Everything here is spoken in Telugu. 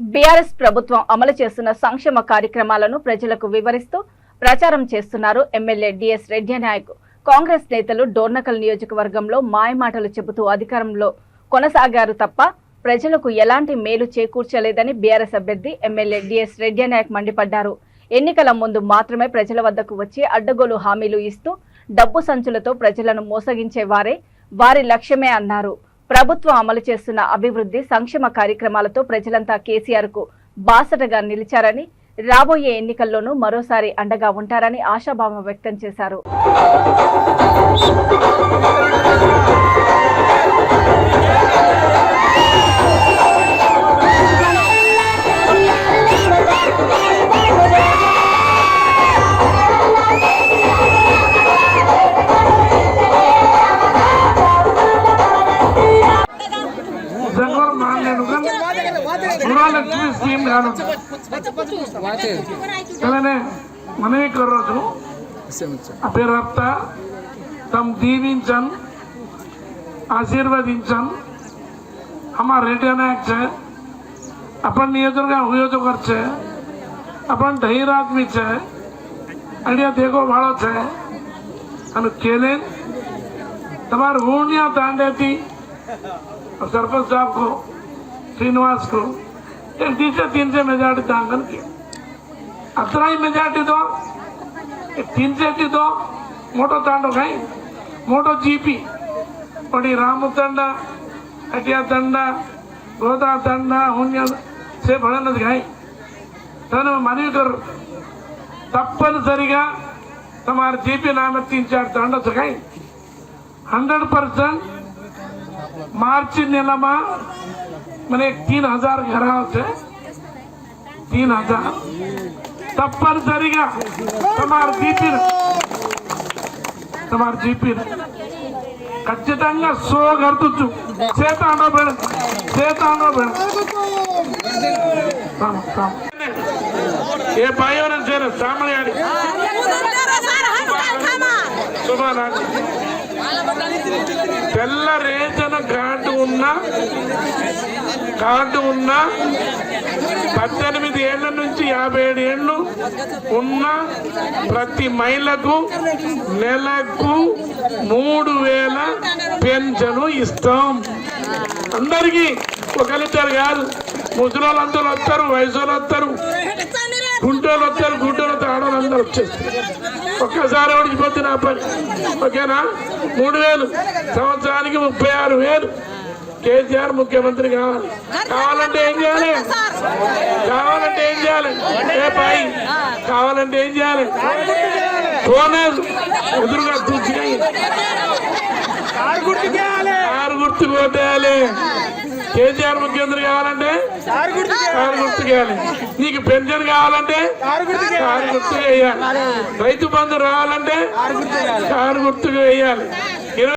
బీఆర్ఎస్ ప్రభుత్వం అమలు చేస్తున్న సంక్షేమ కార్యక్రమాలను ప్రజలకు వివరిస్తూ ప్రచారం చేస్తున్నారు MLA DS Reddy Naik. Congress నేతలు డోర్నకల్ నియోజకవర్గంలో మాయమాటలు చెబుతూ అధికారంలో కొనసాగారు తప్ప ప్రజలకు ఎలాంటి మేలు చేకూర్చలేదని బీఆర్ఎస్ అభ్యర్థి ఎమ్మెల్యే డిఎస్ రెడ్డి నాయక్ మండిపడ్డారు. ఎన్నికల ముందు మాత్రమే ప్రజల వద్దకు వచ్చి అడ్డగోలు హామీలు ఇస్తూ డబ్బు సంచులతో ప్రజలను మోసగించే వారే వారి లక్ష్యమే అన్నారు. ప్రభుత్వం అమలు చేస్తున్న అభివృద్ధి సంక్షేమ కార్యక్రమాలతో ప్రజలంతా కేసీఆర్కు బాసటగా నిలిచారని రాబోయే ఎన్నికల్లోనూ మరోసారి అండగా ఉంటారని ఆశాభావం వ్యక్తం చేశారు. గృహలక్ష్మి స్కీమ్ కానుంది అలానే మనవి రోజు అభిరప్త తమ దీవించన్ ఆశీర్వదించన్ અમારા રેડિયાના નાયક છે. આપણ નિયોજન હુયોજકર છે. આપણ ઢહીર આદમી છે. અહીંયા દેગો વાળો છે. અને ચેલેન્જ તમારે હું ત્યાં દાંડેથી સરપંચ સાહેબ કહો. श्रीनिवास को एक टीचर तीन से मेजॉरिटी दांगन की अतरा तो ही मेजॉरिटी दो, एक तीन से थी दो, मोटो तांडो गई मोटो जीपी, पड़ी राम तंड अटिया तंड गोदा तंड हुन्य से भड़न खाई तन मन कर तपन सरीगा तुम्हारे जीपी नाम तीन चार तांडो गई हंड्रेड परसेंट मार्च నెల म्हणजे तीन हजार घरा होते तीन हजार తప్పనిసరిగా తమారు జీపీలు తమారు జీపీలు ఖచ్చితంగా సో కడుతుచ్చు। చేత అనబడు చేత అనబడు ఏ పాయోనం చేయరు సామలయాడి తెల్ల రేచన ఘాటు ఉన్న కార్డు ఉన్న పద్దెనిమిది ఏళ్ళ నుంచి యాభై ఏడు ఏళ్ళు ఉన్న ప్రతి మహిళకు నెలకు మూడు వేల పెన్షన్ ఇస్తాం. అందరికీ ఒకరిద్దరు కాదు ముసలోళ్ళందరూ వస్తారు వయసు వస్తారు. గుంటోళ్ళు వస్తారు గుంటోళ్ళు ఆడవాళ్ళు అందరూ వచ్చేస్తారు. ఒక్కసారి ఓడిపోతే నా పని. ఓకేనా? మూడు వేలు. సంవత్సరానికి ముప్పై ఆరు వేలు. కేసీఆర్ ముఖ్యమంత్రి కావాలి. కావాలంటే ఏం చేయాలి? కావాలంటే ఏం చేయాలి? ఏ పై? కావాలంటే ఏం చేయాలి? బోనస్ ఎదురుగా చూసి ఆరు గుర్తు కొట్టేయాలి కేసీఆర్ ముఖ్యమంత్రి కావాలంటే కారు గుర్తు చేయాలి నీకు పెన్షన్ కావాలంటే కారు గుర్తు వేయాలి రైతు బంధు రావాలంటే కారు గుర్తు వేయాలి